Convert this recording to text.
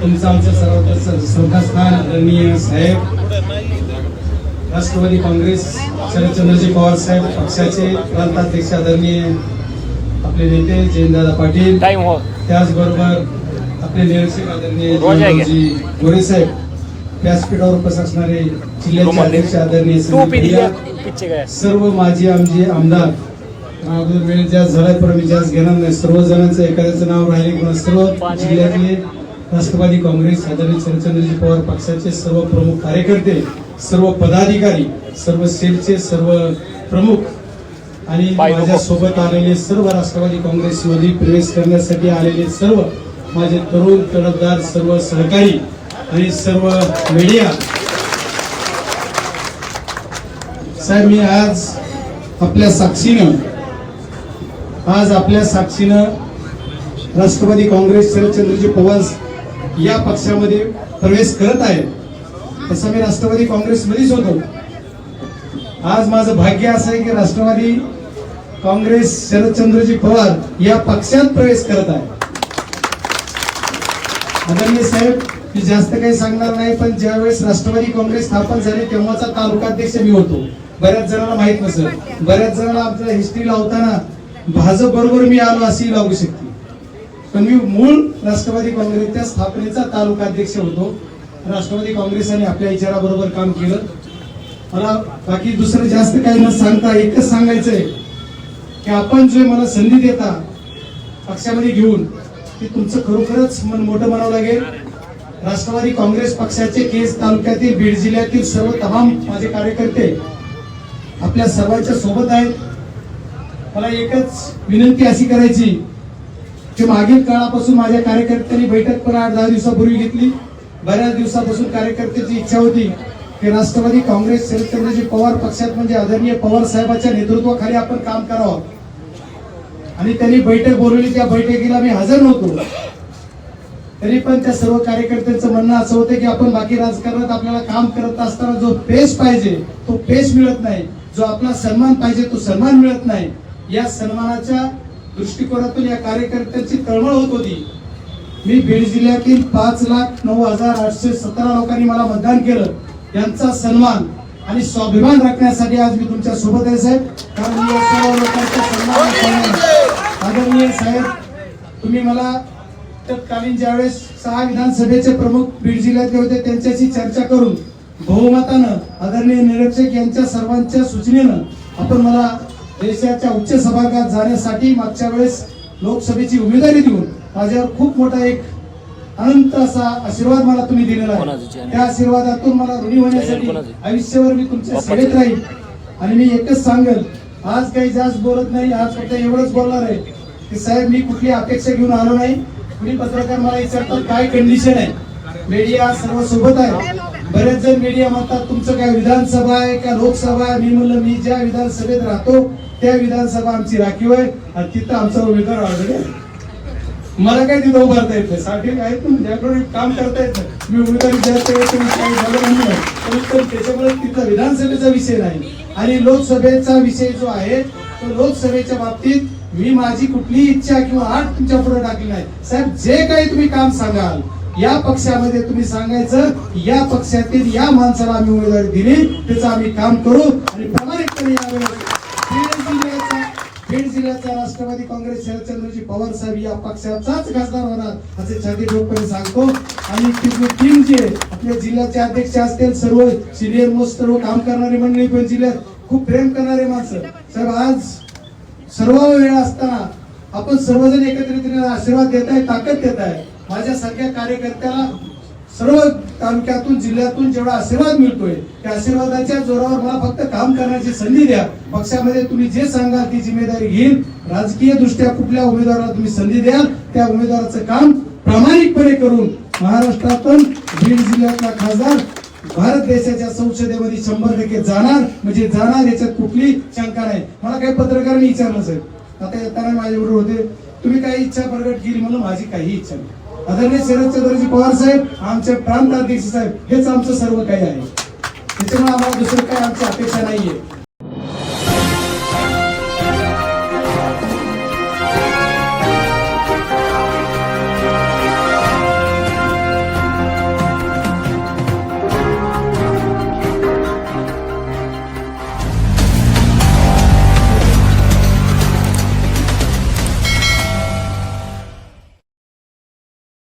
तुमचं आमच्या सर्वांचं श्रद्धास्थान आदरणीय साहेब राष्ट्रवादी काँग्रेस शरदचंद्रजी पवार साहेब पक्षाचे प्रांताध्यक्ष आदरणीय आपले नेते जयंतदादा पाटील हो. त्याचबरोबर आपले निरीक्षक आदरणीय गोरे साहेब व्यासपीठावर उपस्थित असणारे जिल्ह्याचे अध्यक्ष आदरणीय सर्व माजी आमचे आमदार अगोदर वेळ जास्त झालाय पण मी जास्त घेणार नाही. सर्व जणांचं एखाद्याचं नाव राहिले किंवा सर्व जिल्ह्यातले राष्ट्रवादी काँग्रेस आदरणीय शरदचंद्रजी पवार पक्षाचे सर्व प्रमुख कार्यकर्ते सर्व पदाधिकारी सर्व सेलचे सर्व प्रमुख आणि बाय नको. माझ्या सोबत आलेले सर्व राष्ट्रवादी काँग्रेसमध्ये प्रवेश करण्यासाठी आलेले सर्व माझे तरुण तडफदार सर्व सहकारी आणि सर्व मीडिया साहेब मी आज आपल्या साक्षीनं आज आपल्या साक्षीनं राष्ट्रवादी काँग्रेस शरदचंद्रजी पवार या पक्षामध्ये प्रवेश करत आहे तसं मी राष्ट्रवादी काँग्रेसमध्येच होतो. आज माझं भाग्य असं आहे की राष्ट्रवादी काँग्रेस शरदचंद्रजी पवार या पक्षात प्रवेश करत आहे आदरणीय साहेब मी जास्त काही सांगणार नाही पण ज्यावेळेस राष्ट्रवादी काँग्रेस स्थापन झाली तेव्हाचा तालुकाध्यक्ष मी होतो. बऱ्याच जणांना माहीत नसेल. बऱ्याच जणांना आपल्याला हिस्ट्री लावताना भाजप बरोबर मी आलो असंही लागू शकते. पण मी मूळ राष्ट्रवादी काँग्रेसच्या स्थापनेचा तालुकाध्यक्ष होतो. राष्ट्रवादी काँग्रेसाने आपल्या विचाराबरोबर काम केलं. मला बाकी दुसरं जास्त काही न सांगता एकच सांगायचंय की आपण जे मला संधी देता पक्षामध्ये घेऊन ते तुमचं खरोखरच मन मोठं म्हणावं लागेल. राष्ट्रवादी काँग्रेस पक्षाचे केस तालुक्यातील बीड जिल्ह्यातील सर्व तमाम माझे कार्यकर्ते आपल्या सर्वांच्या सोबत आहेत. मला एकच विनंती अशी करायची जी मागील काळापासून माझ्या कार्यकर्त्यांनी बैठक पण आठ दहा दिवसापूर्वी घेतली. बऱ्याच दिवसापासून कार्यकर्त्याची इच्छा होती की राष्ट्रवादी काँग्रेस शरदचंद्रजी पवार पक्षात म्हणजे आदरणीय पवार साहेबांच्या नेतृत्वाखाली आपण काम करावं. आणि त्यांनी बैठक बोलवली. त्या बैठकीला मी हजर नव्हतो. तरी पण त्या सर्व कार्यकर्त्यांचं म्हणणं असं होतं की आपण बाकी राजकारणात आपल्याला काम करत असताना जो पेश पाहिजे तो पेश मिळत नाही. जो आपला सन्मान पाहिजे तो सन्मान मिळत नाही. या सन्मानाच्या दृष्टिकोनातून या कार्यकर्त्यांची तळमळ होत होती. मी बीड जिल्ह्यातील पाच लाख नऊ हजार आठशे सतरा लोकांनी मला मतदान केलं. यांचा सन्मान आणि स्वाभिमान राखण्यासाठी आज मी तुमच्यासोबत आहे साहेब. कारण मी या सर्व लोकांचा सन्मान सन्मान. आदरणीय साहेब तुम्ही मला तत्कालीन ज्यावेळेस सहा विधानसभेचे प्रमुख बीड जिल्ह्यातले होते त्यांच्याशी चर्चा करून बहुमतानं आदरणीय निरीक्षक यांच्या सर्वांच्या सूचनेनं आपण मला देशाच्या उच्च सभागृहात जाण्यासाठी मागच्या वेळेस लोकसभेची उमेदवारी देऊन माझ्यावर खूप मोठा एक अनंत असा आशीर्वाद मला तुम्ही दिलेला आहे? त्या आशीर्वादातून मला ऋणी होण्यासाठी? आयुष्यभर मी तुमच्या सेवेत राहील आणि मी एकच सांगेल आज काही जास्त बोलत नाही आज फक्त एवढंच बोलणार आहे की साहेब मी कुठली अपेक्षा घेऊन आलो नाही. कुणी पत्रकार मला विचारतात काय कंडिशन आहे? मीडिया सर्व सोबत आहे. बरेच जण मीडिया म्हणतात तुमचं काय विधानसभा आहे का लोकसभा आहे? मी म्हणलं मी ज्या विधानसभेत राहतो त्या विधानसभा आमची राखीव आहे. आणि तिथं आमचा उमेदवार ऑलरेडी मला काय तिथं उभारता येत नाही. साठी काय ना काम करता येत नाही. मी उमेदवारी जास्त तुम्ही काही झालं नाही त्याच्यामुळे तिथं विधानसभेचा विषय नाही. आणि लोकसभेचा विषय जो आहे तो लोकसभेच्या बाबतीत मी माझी कुठलीही इच्छा किंवा आठ तुमच्यापुढे टाकली नाही. साहेब जे काही तुम्ही काम सांगाल या पक्षामध्ये तुम्ही सांगायचं या पक्षातील या माणसाला आम्ही उमेदवारी दिली त्याचं आम्ही काम करू. आणि प्रामाणिकपणे यावेळेस बीड जिल्ह्याचा राष्ट्रवादी काँग्रेस शरदचंद्रजी पवार साहेब या पक्षाचाच खासदार होणार असे छाती ठोकपणे सांगतो. आणि टीम जी आहे आपल्या जिल्ह्याचे अध्यक्ष असतील सर्व सिनियर मोस्ट सर्व काम करणारी मंडळी पण जिल्ह्यात खूप प्रेम करणारे माणसं. साहेब आज सर्व वेळ असताना आपण सर्वजण एकत्रित आशीर्वाद देत आहे ताकद देत आहे माझ्यासारख्या कार्यकर्त्याला सर्व तालुक्यातून जिल्ह्यातून जेवढा आशीर्वाद मिळतोय त्या आशीर्वादाच्या जोरावर मला फक्त काम करण्याची संधी द्या. पक्षामध्ये तुम्ही जे सांगाल ती जिम्मेदारी घेईल राजकीय दृष्ट्या कुठल्या उमेदवाराला तुम्ही संधी द्याल त्या उमेदवाराचं काम प्रामाणिकपणे करून महाराष्ट्रातून बीड जिल्ह्यातला खासदार भारत देशाच्या संसदेमध्ये शंभर टक्के जाणार म्हणजे जाणार याच्यात कुठली शंका नाही. मला काही पत्रकारांनी विचारलं साहेब. आता येताना माझ्याबरोबर होते. तुम्ही काही इच्छा प्रकट केली म्हणून माझी काही इच्छा नाही. आदरणीय शरदचंद्रजी पवार साहेब आमचे प्रांत अध्यक्ष साहेब हेच आमचं सर्व काही आहे. त्याच्यामुळे आम्हाला दुसरं काही आमची अपेक्षा नाहीये.